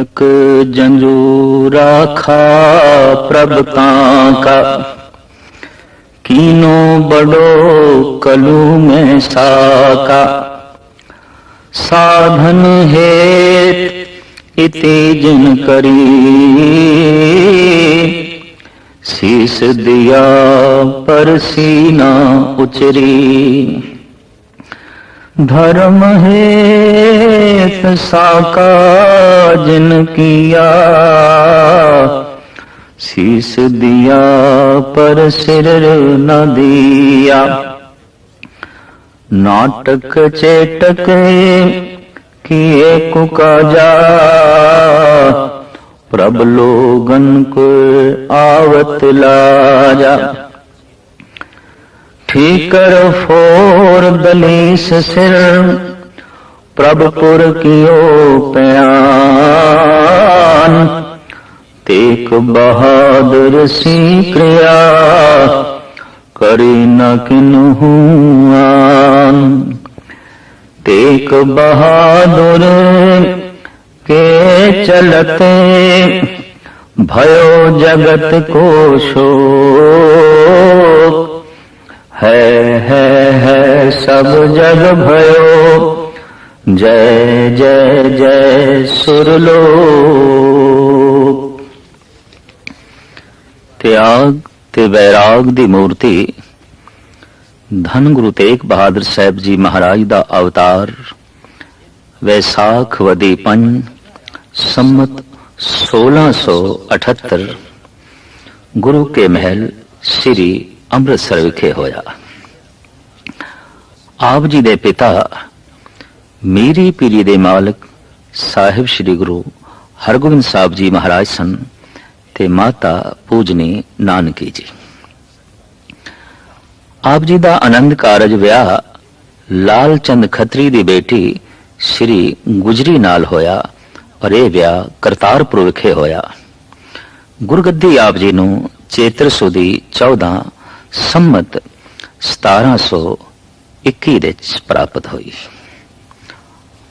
ਇੱਕ ਜੰਜੂ ਰਾਖਾ ਪ੍ਰਭ ਤਾਂ ਕਾ। ਕੀਨੋ ਬੜੋ ਕਲੂ ਮੈਂ ਸਾਕਾ। ਸਾਧਨ ਹੈ ਇਤੇ ਜਿਨ ਕਰੀ। ਸੀਸ ਦਿਆ ਪਰ ਸੀਨਾ ਉਚਰੀ। धर्म हेत साका जिन किया शीस दिया पर सिर न दिया नाटक चेटक किए कुकाजा प्रभ लोगन को आवत लाजा ठीकर फोर दलीस सिर प्रभपुर कियो प्यान तेक बहादुर सी क्रिया करी न किन्हुआन तेक बहादुर के चलते भयो जगत को शोक ਹੈ ਹੈ ਹੈ ਸਭ ਜਗ ਭਇਓ ਜੈ ਜੈ ਜੈ ਸੁਰ ਲੋਕ ਤਿਆਗ ਤੇ ਵੈਰਾਗ ਦੀ ਮੂਰਤੀ ਧੰਨ ਗੁਰੂ ਤੇਗ ਬਹਾਦਰ ਸਾਹਿਬ ਜੀ ਮਹਾਰਾਜ ਦਾ ਅਵਤਾਰ ਵੈਸਾਖ ਵਦੀਪਨ ਸੰਮਤ 1678 ਗੁਰੂ ਕੇ ਮਹਿਲ ਸ੍ਰੀ ਅੰਮ੍ਰਿਤਸਰ ਵਿਖੇ ਹੋਇਆ। ਆਪ ਜੀ ਦੇ ਪਿਤਾ ਮੀਰੀ ਪੀਰੀ ਦੇ ਮਾਲਕ ਸਾਹਿਬ ਸ੍ਰੀ ਗੁਰੂ ਹਰਗੋਬਿੰਦ ਸਾਹਿਬ ਜੀ ਮਹਾਰਾਜ ਸਨ ਤੇ ਮਾਤਾ ਪੂਜਨੀ ਨਾਨਕੀ ਜੀ। ਆਪ ਜੀ ਦਾ ਆਨੰਦ ਕਾਰਜ ਵਿਆਹ ਲਾਲ ਚੰਦ ਖੱਤਰੀ ਦੀ ਬੇਟੀ ਸ੍ਰੀ ਗੁਜਰੀ ਨਾਲ ਹੋਇਆ ਔਰ ਇਹ ਵਿਆਹ ਕਰਤਾਰਪੁਰ ਵਿਖੇ ਹੋਇਆ। ਗੁਰਗੱਦੀ ਆਪ ਜੀ ਨੂੰ ਚੇਤਰ ਸੁਦੀ 14 ਸੰਮਤ 1721 ਦੇ ਵਿੱਚ ਪ੍ਰਾਪਤ ਹੋਈ।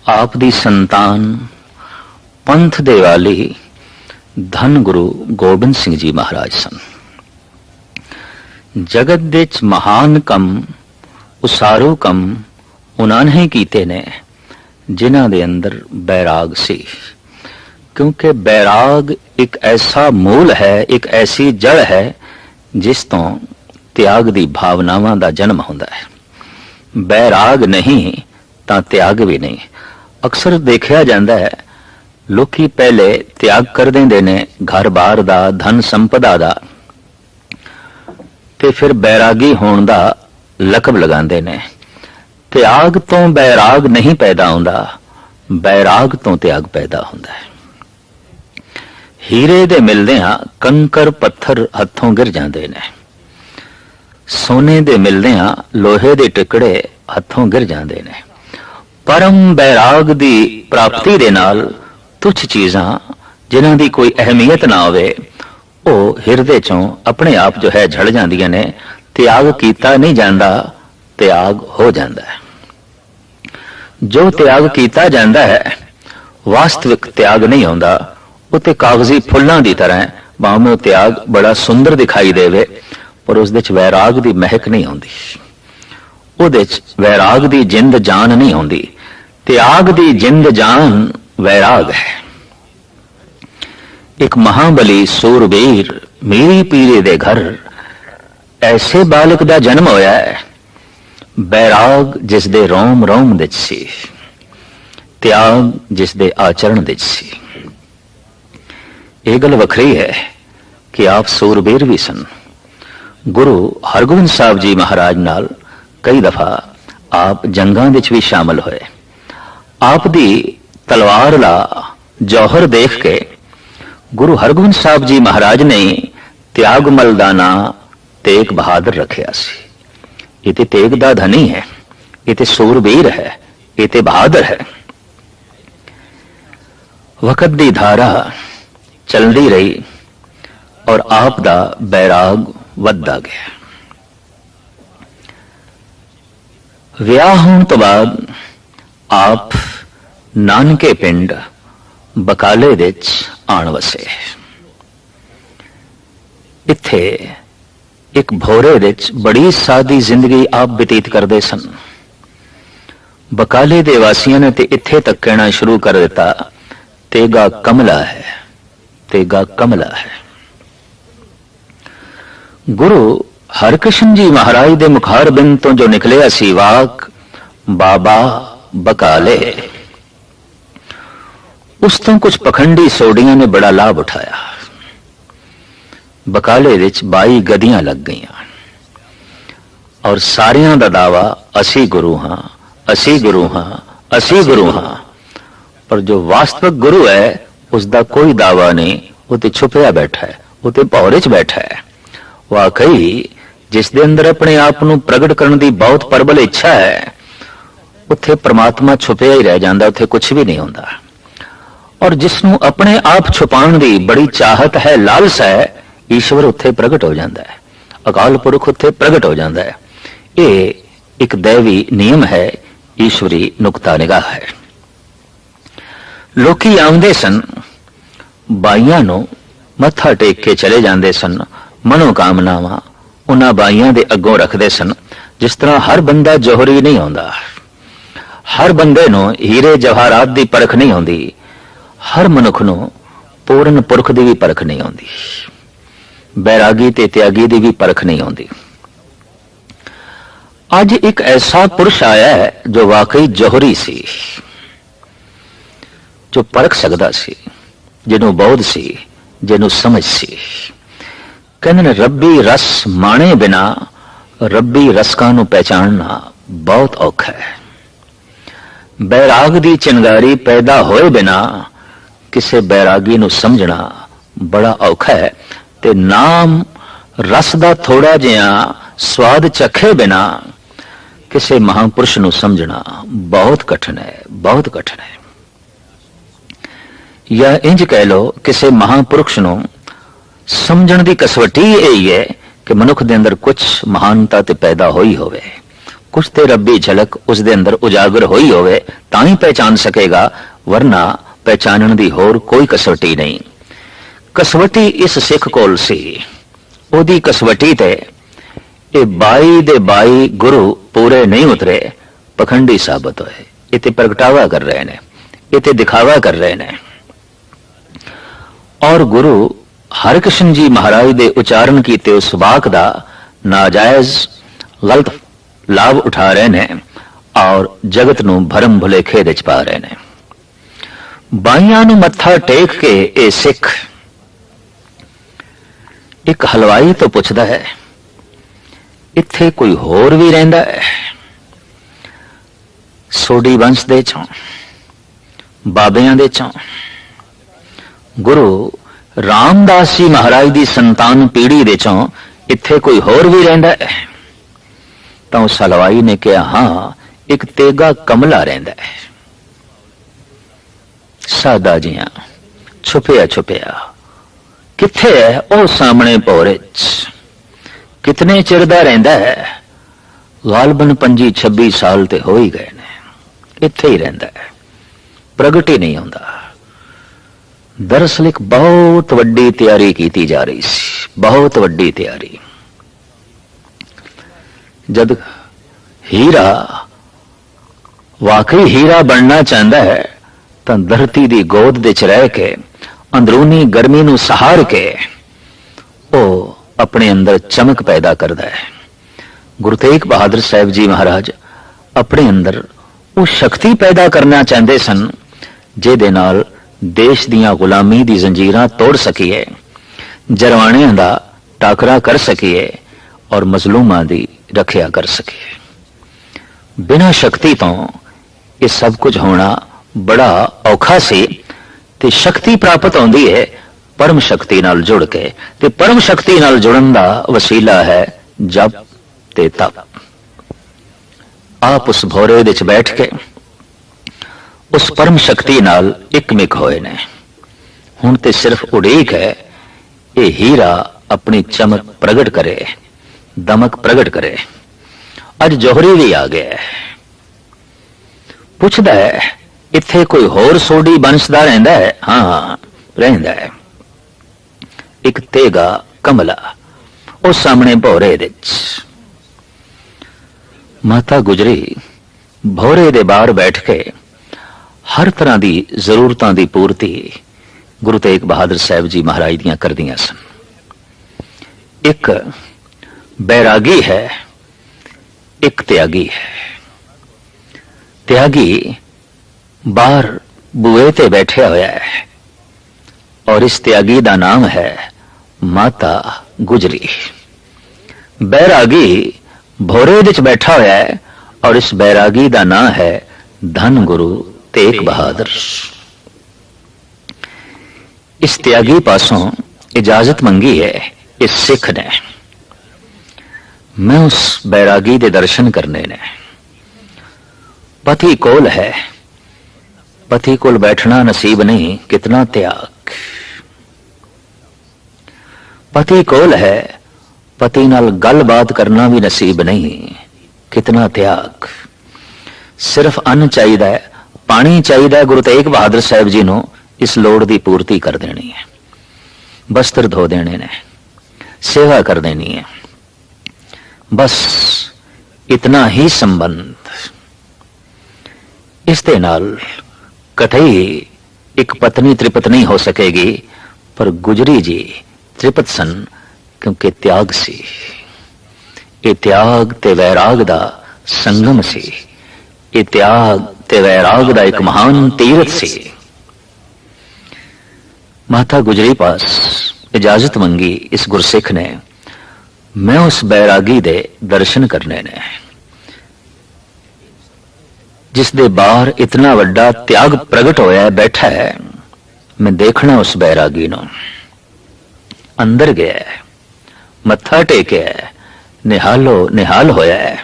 ਆਪ ਦੀ ਸੰਤਾਨ ਪੰਥ ਦੇ ਵਾਲੀ ਧੰਨ ਗੁਰੂ ਗੋਬਿੰਦ ਸਿੰਘ ਜੀ ਮਹਾਰਾਜ ਸਨ। ਜਗਤ ਦੇ ਵਿੱਚ ਮਹਾਨ ਕੰਮ, ਉਸਾਰੂ ਕੰਮ ਉਹਨਾਂ ਨੇ ਕੀਤੇ ਨੇ, ਜਿਨ੍ਹਾਂ ਦੇ ਅੰਦਰ ਬੈਰਾਗ ਸੀ। ਕਿਉਂਕਿ ਬੈਰਾਗ ਇੱਕ ਐਸਾ ਮੂਲ ਹੈ, ਇੱਕ ਐਸੀ ਜੜ ਹੈ, ਜਿਸ ਤੋਂ ਤਿਆਗ ਦੀ ਭਾਵਨਾਵਾਂ ਦਾ ਜਨਮ ਹੁੰਦਾ ਹੈ। ਬੈਰਾਗ ਨਹੀਂ ਤਾਂ ਤਿਆਗ ਵੀ ਨਹੀਂ। ਅਕਸਰ ਦੇਖਿਆ ਜਾਂਦਾ ਹੈ, ਲੋਕੀ ਪਹਿਲੇ ਤਿਆਗ ਕਰ ਦਿੰਦੇ ਨੇ ਘਰ-ਬਾਰ ਦਾ, ਧਨ ਸੰਪਦਾ ਦਾ, ਤੇ ਫਿਰ ਬੈਰਾਗੀ ਹੋਣ ਦਾ ਲਕਬ ਲਗਾਉਂਦੇ ਨੇ। ਤਿਆਗ ਤੋਂ ਬੈਰਾਗ ਨਹੀਂ ਪੈਦਾ ਹੁੰਦਾ, ਬੈਰਾਗ ਤੋਂ ਤਿਆਗ ਪੈਦਾ ਹੁੰਦਾ ਹੈ। ਹੀਰੇ ਦੇ ਮਿਲਦਿਆਂ ਕੰਕਰ ਪੱਥਰ ਹੱਥੋਂ ਗਿਰ ਜਾਂਦੇ ਨੇ। ਸੋਨੇ ਦੇ ਮਿਲਦਿਆਂ ਲੋਹੇ ਦੇ ਟਿਕੜੇ ਹੱਥੋਂ ਗਿਰ ਜਾਂਦੇ ਨੇ। ਪਰਮ ਬੈਰਾਗ ਦੀ ਪ੍ਰਾਪਤੀ ਦੇ ਨਾਲ ਤੁੱਛ ਚੀਜ਼ਾਂ ਜਿਨ੍ਹਾਂ ਦੀ ਕੋਈ ਅਹਿਮੀਅਤ ਨਾ ਹੋਵੇ, ਉਹ ਹਿਰਦੇ ਚੋਂ ਆਪਣੇ ਆਪ ਜੋ ਹੈ ਝੜ ਜਾਂਦੀਆਂ ਨੇ, ਤਿਆਗ ਕੀਤਾ ਨਹੀਂ ਜਾਂਦਾ, ਤਿਆਗ ਹੋ ਜਾਂਦਾ ਹੈ। ਜੋ ਤਿਆਗ ਕੀਤਾ ਜਾਂਦਾ ਹੈ, ਵਾਸਤਵਿਕ ਤਿਆਗ ਨਹੀਂ ਹੁੰਦਾ ਉਹ ਤੇ ਕਾਗਜ਼ੀ ਫੁੱਲਾਂ ਦੀ ਤਰ੍ਹਾਂ ਹੈ ਭਾਵੇਂ ਉਹ ਤਿਆਗ ਬੜਾ ਸੁੰਦਰ ਦਿਖਾਈ ਦੇਵੇ। ਪਰ ਉਸ ਦੇ ਵਿੱਚ ਵੈਰਾਗ ਦੀ ਮਹਿਕ ਨਹੀਂ ਆਉਂਦੀ। ਉਹਦੇ ਚ ਵੈਰਾਗ ਦੀ ਜਿੰਦ ਜਾਨ ਨਹੀਂ ਆਉਂਦੀ। ਤਿਆਗ ਦੀ ਜਿੰਦ ਜਾਨ ਵੈਰਾਗ ਹੈ। ਇੱਕ ਮਹਾਬਲੀ ਸੂਰਬੀਰ ਮੇਰੀ ਪੀਰੇ ਦੇ ਘਰ ਐਸੇ ਬਾਲਕ ਦਾ ਜਨਮ ਹੋਇਆ ਹੈ। ਬੈਰਾਗ ਜਿਸ ਦੇ ਰੋਮ ਰੋਮ ਵਿੱਚ ਸੀ। ਤਿਆਗ ਜਿਸ ਦੇ ਆਚਰਣ ਵਿੱਚ ਸੀ। ਇਹ ਗੱਲ ਵੱਖਰੀ ਹੈ ਕਿ ਆਪ ਸੂਰਬੀਰ ਵੀ ਸਨ। ਗੁਰੂ ਹਰਗੋਬਿੰਦ ਸਾਹਿਬ ਜੀ ਮਹਾਰਾਜ ਨਾਲ ਕਈ ਦਫਾ ਆਪ ਜੰਗਾਂ ਵਿੱਚ ਵੀ ਸ਼ਾਮਲ ਹੋਏ। ਆਪ ਦੀ ਤਲਵਾਰ ਦਾ ਜੌਹਰ ਦੇਖ ਕੇ ਗੁਰੂ ਹਰਗੋਬਿੰਦ ਸਾਹਿਬ ਜੀ ਮਹਾਰਾਜ ਨੇ ਤਿਆਗਮਲ ਦਾ ਨਾਂ ਤੇਗ ਬਹਾਦਰ ਰੱਖਿਆ ਸੀ। ਇਹ ਤੇ ਤੇਗ ਦਾ ਧਨੀ ਹੈ, ਇਹ ਤੇ ਸੂਰਬੀਰ ਹੈ, ਇਹ ਤੇ ਬਹਾਦਰ ਹੈ। ਵਕਤ ਦੀ ਧਾਰਾ ਚਲਦੀ ਰਹੀ ਔਰ ਆਪ ਦਾ ਬੈਰਾਗ ਵੱਧਦਾ ਗਿਆ। ਵਿਆਹ ਹੋਣ ਤੋਂ ਬਾਅਦ ਆਪ ਨਾਨਕੇ ਪਿੰਡ ਬਕਾਲੇ ਵਿੱਚ ਆਣ ਵਸੇ। ਇੱਥੇ ਇੱਕ ਭੋਰੇ ਵਿੱਚ ਬੜੀ ਸਾਦੀ ਜ਼ਿੰਦਗੀ ਆਪ ਬਤੀਤ ਕਰਦੇ ਸਨ। ਬਕਾਲੇ ਦੇ ਵਾਸੀਆਂ ਨੇ ਤੇ ਇੱਥੇ ਤੱਕ ਕਹਿਣਾ ਸ਼ੁਰੂ ਕਰ ਦਿੱਤਾ, ਤੇਗਾ ਕਮਲਾ ਹੈ, ਤੇਗਾ ਕਮਲਾ ਹੈ। ਗੁਰੂ ਹਰਕ੍ਰਿਸ਼ਨ ਜੀ ਮਹਾਰਾਜ ਦੇ ਮੁਖਾਰ ਬਿੰਦ ਤੋਂ ਜੋ ਨਿਕਲਿਆ ਸੀ ਵਾਕ, ਬਾਬਾ ਬਕਾਲੇ। ਉਸ ਤੋਂ ਕੁਝ ਪਖੰਡੀ ਸੋਡੀਆਂ ਨੇ ਬੜਾ ਲਾਭ ਉਠਾਇਆ। ਬਕਾਲੇ ਵਿੱਚ 22 ਗਦੀਆਂ ਲੱਗ ਗਈਆਂ। ਔਰ ਸਾਰਿਆਂ ਦਾ ਦਾਵਾ, ਅਸੀਂ ਗੁਰੂ ਹਾਂ, ਅਸੀਂ ਗੁਰੂ ਹਾਂ, ਅਸੀਂ ਗੁਰੂ ਹਾਂ। ਪਰ ਜੋ ਵਾਸਤਵਿਕ ਗੁਰੂ ਹੈ ਉਸ ਦਾ ਕੋਈ ਦਾਵਾ ਨਹੀਂ, ਉਹ ਤੇ ਛੁਪਿਆ ਬੈਠਾ ਹੈ, ਉਹ ਤੇ ਭੌਰੇ 'ਚ ਬੈਠਾ ਹੈ। ਵਾਕਈ, ਜਿਸ ਦੇ ਅੰਦਰ ਆਪਣੇ ਆਪ ਨੂੰ ਪ੍ਰਗਟ ਕਰਨ ਦੀ ਬਹੁਤ ਪ੍ਰਬਲ ਇੱਛਾ ਹੈ, ਉੱਥੇ ਪ੍ਰਮਾਤਮਾ ਛੁਪਿਆ ਹੀ ਰਹਿ ਜਾਂਦਾ, ਉੱਥੇ ਕੁਝ ਵੀ ਨਹੀਂ ਹੁੰਦਾ। ਔਰ ਜਿਸ ਨੂੰ ਆਪਣੇ ਆਪ ਛੁਪਾਉਣ ਦੀ ਬੜੀ ਚਾਹਤ ਹੈ, ਲਾਲਸਾ ਹੈ, ਈਸ਼ਵਰ ਉੱਥੇ ਪ੍ਰਗਟ ਹੋ ਜਾਂਦਾ ਹੈ। ਅਕਾਲ ਪੁਰਖ ਉੱਥੇ ਪ੍ਰਗਟ ਹੋ ਜਾਂਦਾ ਹੈ। ਇਹ ਇੱਕ ਦੇਵੀ ਨਿਯਮ ਹੈ, ਈਸ਼ਵਰੀ ਨੁਕਤਾ ਨਿਗਾਹ ਹੈ। ਲੋਕੀ ਆਉਂਦੇ ਸਨ, ਬਾਈਆਂ ਨੂੰ ਮੱਥਾ ਟੇਕ ਕੇ ਚਲੇ ਜਾਂਦੇ ਸਨ ਮਨੋ ਕਾਮਨਾਵਾਂ ਉਹਨਾਂ ਬਾਈਆਂ ਦੇ ਅੱਗੋਂ ਰੱਖਦੇ ਸਨ, ਜਿਸ ਤਰ੍ਹਾਂ ਹਰ ਬੰਦਾ ਜੋਹਰੀ ਨਹੀਂ ਆਉਂਦਾ। ਹਰ ਬੰਦੇ ਨੂੰ ਹੀਰੇ ਜਵਾਹਰਾਤ ਦੀ ਪਰਖ ਨਹੀਂ ਆਉਂਦੀ, ਹਰ ਮਨੁੱਖ ਨੂੰ ਪੂਰਨ ਪੁਰਖ ਦੀ ਵੀ ਪਰਖ ਨਹੀਂ ਆਉਂਦੀ, ਬੈਰਾਗੀ ਤੇ ਤਿਆਗੀ ਦੀ ਵੀ ਪਰਖ ਨਹੀਂ ਆਉਂਦੀ। ਅੱਜ ਇੱਕ ਐਸਾ ਪੁਰਸ਼ ਆਇਆ ਹੈ ਜੋ ਵਾਕਈ ਜੋਹਰੀ ਸੀ, ਜੋ ਪਰਖ ਸਕਦਾ ਸੀ, ਜਿਹਨੂੰ ਬੋਧ ਸੀ, ਜਿਹਨੂੰ ਸਮਝ ਸੀ। ਕਹਿੰਦੇ ਨੇ, ਰੱਬੀ ਰਸ ਮਾਣੇ ਬਿਨਾ, ਰੱਬੀ ਰਸਕਾਂ ਨੂੰ ਪਹਿਚਾਨਣਾ ਬਹੁਤ ਔਖਾ ਹੈ। ਬੈਰਾਗ ਦੀ ਚਿੰਗਾਰੀ ਪੈਦਾ ਹੋਏ ਬਿਨਾ ਕਿਸੇ ਬੈਰਾਗੀ ਨੂੰ ਸਮਝਣਾ ਬੜਾ ਔਖਾ ਹੈ ਤੇ ਨਾਮ ਰਸ ਦਾ ਥੋੜਾ ਜਿਹਾ ਸਵਾਦ ਚਖੇ ਬਿਨਾ ਕਿਸੇ ਮਹਾਪੁਰਸ਼ ਨੂੰ ਸਮਝਣਾ ਬਹੁਤ ਕਠਿਨ ਹੈ, ਬਹੁਤ ਕਠਿਨ ਹੈ। ਜਾਂ ਇੰਜ ਕਹਿ ਲੋ ਕਿਸੇ ਮਹਾਪੁਰਖ ਨੂੰ ਸਮਝਣ ਦੀ ਕਸਵੱਟੀ ਇਹ ਹੀ ਹੈ ਕਿ ਮਨੁੱਖ ਦੇ ਅੰਦਰ ਕੁਝ ਮਹਾਨਤਾ ਤੇ ਪੈਦਾ ਹੋਈ ਹੋਵੇ। ਕੁਝ ਤੇ ਰੱਬੀ ਝਲਕ ਉਸ ਦੇ ਅੰਦਰ ਉਜਾਗਰ ਹੋਈ ਹੋਵੇ, ਤਾਂ ਹੀ ਪਹਿਚਾਨ ਸਕੇਗਾ, ਵਰਨਾ ਪਹਿਚਾਨਣ ਦੀ ਹੋਰ ਕੋਈ ਕਸਵੱਟੀ ਨਹੀਂ। ਕਸਵੱਟੀ ਇਸ ਸਿੱਖ ਕੋਲ ਸੀ। ਉਹਦੀ ਕਸਵੱਟੀ ਤੇ ਇਹ 22 ਦੇ 22 ਗੁਰੂ ਪੂਰੇ ਨਹੀਂ ਉਤਰੇ, ਪਖੰਡੀ ਸਾਬਤ ਹੋਏ। ਇਹ ਤੇ ਪ੍ਰਗਟਾਵਾ ਕਰ ਰਹੇ ਨੇ ਇਹ ਤੇ ਦਿਖਾਵਾ ਕਰ ਰਹੇ ਨੇ। ਔਰ ਗੁਰੂ ਹਰਕ੍ਰਿਸ਼ਨ ਜੀ ਮਹਾਰਾਜ ਦੇ ਉਚਾਰਨ ਕੀਤੇ ਉਸ ਵਾਕ ਦਾ ਨਾਜਾਇਜ਼ ਗਲਤ ਲਾਭ ਉਠਾ ਰਹੇ ਨੇ ਔਰ ਜਗਤ ਨੂੰ ਭਰਮ ਭੁਲੇਖੇ ਵਿੱਚ ਪਾ ਰਹੇ ਨੇ। ਬਾਈਆਂ ਨੂੰ ਮੱਥਾ ਟੇਕ ਕੇ ਇਹ ਸਿੱਖ ਇੱਕ ਹਲਵਾਈ ਤੋਂ ਪੁੱਛਦਾ ਹੈ, ਇੱਥੇ ਕੋਈ ਹੋਰ ਵੀ ਰਹਿੰਦਾ ਹੈ? ਸੋਢੀ ਵੰਸ਼ ਦੇ ਚੋਂ, ਬਾਬਿਆਂ ਦੇ ਚੋਂ, ਗੁਰੂ ਰਾਮਦਾਸ ਜੀ ਮਹਾਰਾਜ ਦੀ ਸੰਤਾਨ ਪੀੜ੍ਹੀ ਦੇ ਚੋਂ ਇੱਥੇ ਕੋਈ ਹੋਰ ਵੀ ਰਹਿੰਦਾ ਹੈ? ਤਾਂ ਉਸ ਹਲਵਾਈ ਨੇ ਕਿਹਾ, ਹਾਂ, ਇੱਕ ਤੇਗਾ ਕਮਲਾ ਰਹਿੰਦਾ ਹੈ। ਸਾਦਾ ਜੀਆਂ, ਛੁਪਿਆ ਛੁਪਿਆ, ਕਿੱਥੇ ਹੈ ਉਹ ਸਾਹਮਣੇ ਭੋਰੇ ਚ ਕਿਤਨੇ ਚਿਰ ਦਾ ਰਹਿੰਦਾ ਹੈ? ਗਾਲਬਨ 25 26 ਸਾਲ ਤੇ ਹੋ ਹੀ ਗਏ ਨੇ। ਇੱਥੇ ਹੀ ਰਹਿੰਦਾ ਹੈ। ਪ੍ਰਗਟ ਹੀ ਨਹੀਂ ਹੁੰਦਾ ਦਰਅਸਲ ਇੱਕ ਬਹੁਤ ਵੱਡੀ ਤਿਆਰੀ ਕੀਤੀ ਜਾ ਰਹੀ ਸੀ ਬਹੁਤ ਵੱਡੀ ਤਿਆਰੀ ਜਦ ਹੀਰਾ ਵਾਕਈ ਹੀਰਾ ਬਣਨਾ ਚਾਹੁੰਦਾ ਹੈ ਤਾਂ ਧਰਤੀ ਦੀ ਗੋਦ ਵਿੱਚ ਰਹਿ ਕੇ ਅੰਦਰੂਨੀ ਗਰਮੀ ਨੂੰ ਸਹਾਰ ਕੇ ਉਹ ਆਪਣੇ ਅੰਦਰ ਚਮਕ ਪੈਦਾ ਕਰਦਾ ਹੈ ਗੁਰੂ ਤੇਗ ਬਹਾਦਰ ਸਾਹਿਬ ਜੀ ਮਹਾਰਾਜ ਆਪਣੇ ਅੰਦਰ ਉਹ ਸ਼ਕਤੀ ਪੈਦਾ ਕਰਨਾ ਚਾਹੁੰਦੇ ਸਨ ਜਿਹਦੇ ਨਾਲ ਦੇਸ਼ ਦੀਆਂ ਗੁਲਾਮੀ ਦੀ ਜ਼ੰਜੀਰਾਂ ਤੋੜ ਸਕੀਏ, ਜਰਵਾਣਿਆਂ ਦਾ ਟਾਕਰਾ ਕਰ ਸਕੀਏ ਔਰ ਮਜ਼ਲੂਮਾਂ ਦੀ ਰੱਖਿਆ ਕਰ ਸਕੀਏ। ਬਿਨਾਂ ਸ਼ਕਤੀ ਤੋਂ ਇਹ ਸਭ ਕੁਝ ਹੋਣਾ ਬੜਾ ਔਖਾ ਸੀ ਤੇ ਸ਼ਕਤੀ ਪ੍ਰਾਪਤ ਹੁੰਦੀ ਹੈ ਪਰਮ ਸ਼ਕਤੀ ਨਾਲ ਜੁੜ ਕੇ ਤੇ ਪਰਮ ਸ਼ਕਤੀ ਨਾਲ ਜੁੜਨ ਦਾ ਵਸੀਲਾ ਹੈ ਜਪ ਤੇ ਤਪ। ਆਪ ਉਸ ਭੋਰੇ ਦੇ ਵਿੱਚ ਬੈਠ ਕੇ ਉਸ ਪਰਮ ਸ਼ਕਤੀ ਨਾਲ ਇੱਕਮਿਕ ਹੋਏ ਨੇ। ਹੁਣ ਤੇ ਸਿਰਫ ਉਡੀਕ ਹੈ, ਇਹ ਹੀਰਾ ਆਪਣੀ ਚਮਕ ਪ੍ਰਗਟ ਕਰੇ, ਦਮਕ ਪ੍ਰਗਟ ਕਰੇ। ਅੱਜ ਜੋਹਰੀ ਵੀ ਆ ਗਿਆ ਹੈ। ਪੁੱਛਦਾ ਹੈ, ਇੱਥੇ ਕੋਈ ਹੋਰ ਸੋਢੀ ਬੰਸਦਾ ਰਹਿੰਦਾ ਹੈ? ਹਾਂ ਰਹਿੰਦਾ ਹੈ। ਇੱਕ ਤੇਗਾ ਕਮਲਾ, ਉਹ ਸਾਹਮਣੇ ਭੋਰੇ ਦੇ ਵਿੱਚ। ਮਾਤਾ ਗੁਜਰੀ, ਭੋਰੇ ਦੇ ਬਾਹਰ ਬੈਠ ਕੇ ਹਰ ਤਰ੍ਹਾਂ ਦੀ ਜ਼ਰੂਰਤਾਂ ਦੀ ਪੂਰਤੀ ਗੁਰੂ ਤੇਗ ਬਹਾਦਰ ਸਾਹਿਬ ਜੀ ਮਹਾਰਾਜ ਦੀਆਂ ਕਰਦੀਆਂ ਸਨ। ਇੱਕ ਬੈਰਾਗੀ ਹੈ, ਇੱਕ ਤਿਆਗੀ ਹੈ। ਤਿਆਗੀ ਬਾਹਰ ਬੂਏ ਤੇ ਬੈਠਿਆ ਹੋਇਆ ਹੈ ਔਰ ਇਸ ਤਿਆਗੀ ਦਾ ਨਾਮ ਹੈ ਮਾਤਾ ਗੁਜਰੀ। ਬੈਰਾਗੀ ਭੋਰੇ ਵਿੱਚ ਬੈਠਾ ਹੋਇਆ ਹੈ ਔਰ ਇਸ ਬੈਰਾਗੀ ਦਾ ਨਾਮ ਹੈ ਧਨ ਗੁਰੂ ਤੇਗ ਬਹਾਦਰ। ਇਸ ਤਿਆਗੀ ਪਾਸੋਂ ਇਜਾਜ਼ਤ ਮੰਗੀ ਹੈ ਇਸ ਸਿੱਖ ਨੇ। ਮੈਂ ਉਸ ਬੈਰਾਗੀ ਦੇ ਦਰਸ਼ਨ ਕਰਨੇ ਨੇ। ਪਤੀ ਕੋਲ ਹੈ। ਪਤੀ ਕੋਲ ਬੈਠਣਾ ਨਸੀਬ ਨਹੀਂ, ਕਿਤਨਾ ਤਿਆਗ। ਪਤੀ ਕੋਲ ਹੈ, ਪਤੀ ਨਾਲ ਗੱਲਬਾਤ ਕਰਨਾ ਵੀ ਨਸੀਬ ਨਹੀਂ, ਕਿਤਨਾ ਤਿਆਗ। ਸਿਰਫ ਅੰਨ ਚਾਹੀਦਾ ਹੈ ਪਾਣੀ ਚਾਹੀਦਾ ਗੁਰੂ ਤੇਗ ਬਹਾਦਰ ਸਾਹਿਬ ਜੀ ਨੂੰ ਇਸ ਲੋੜ ਦੀ ਪੂਰਤੀ ਕਰ ਦੇਣੀ ਹੈ। ਬਸਤਰ ਧੋ ਦੇਣੇ ਨੇ, ਸੇਵਾ ਕਰ ਦੇਣੀ ਹੈ। ਬਸ ਇਤਨਾ ਹੀ ਸੰਬੰਧ। ਇਸ ਦੇ ਨਾਲ ਕਥਈ ਇੱਕ ਪਤਨੀ ਤ੍ਰਿਪਤ ਨਹੀਂ ਹੋ ਸਕੇਗੀ, ਪਰ ਗੁਜਰੀ ਜੀ ਤ੍ਰਿਪਤ ਸਨ ਕਿਉਂਕਿ ਤਿਆਗ ਸੀ। ਇਹ ਤਿਆਗ ਤੇ ਵੈਰਾਗ ਦਾ ਸੰਗਮ ਸੀ। ਇਹ ਤਿਆਗ ਤੇ ਵੈਰਾਗ ਦਾ ਇੱਕ ਮਹਾਨ ਤੀਰਥ ਸੀ। ਮਾਤਾ ਗੁਜਰੀ ਪਾਸ ਇਜਾਜ਼ਤ ਮੰਗੀ ਇਸ ਗੁਰਸਿੱਖ ਨੇ। ਮੈਂ ਉਸ ਬੈਰਾਗੀ ਦੇ ਦਰਸ਼ਨ ਕਰਨੇ ਨੇ। ਜਿਸ ਦੇ ਬਾਹਰ ਇਤਨਾ ਵੱਡਾ ਤਿਆਗ ਪ੍ਰਗਟ ਹੋਇਆ ਬੈਠਾ ਹੈ। ਮੈਂ ਦੇਖਣਾ ਉਸ ਬੈਰਾਗੀ ਨੂੰ। ਅੰਦਰ ਗਿਆ ਮੱਥਾ ਟੇਕਿਆ ਨਿਹਾਲੋ, ਨਿਹਾਲ ਹੋਇਆ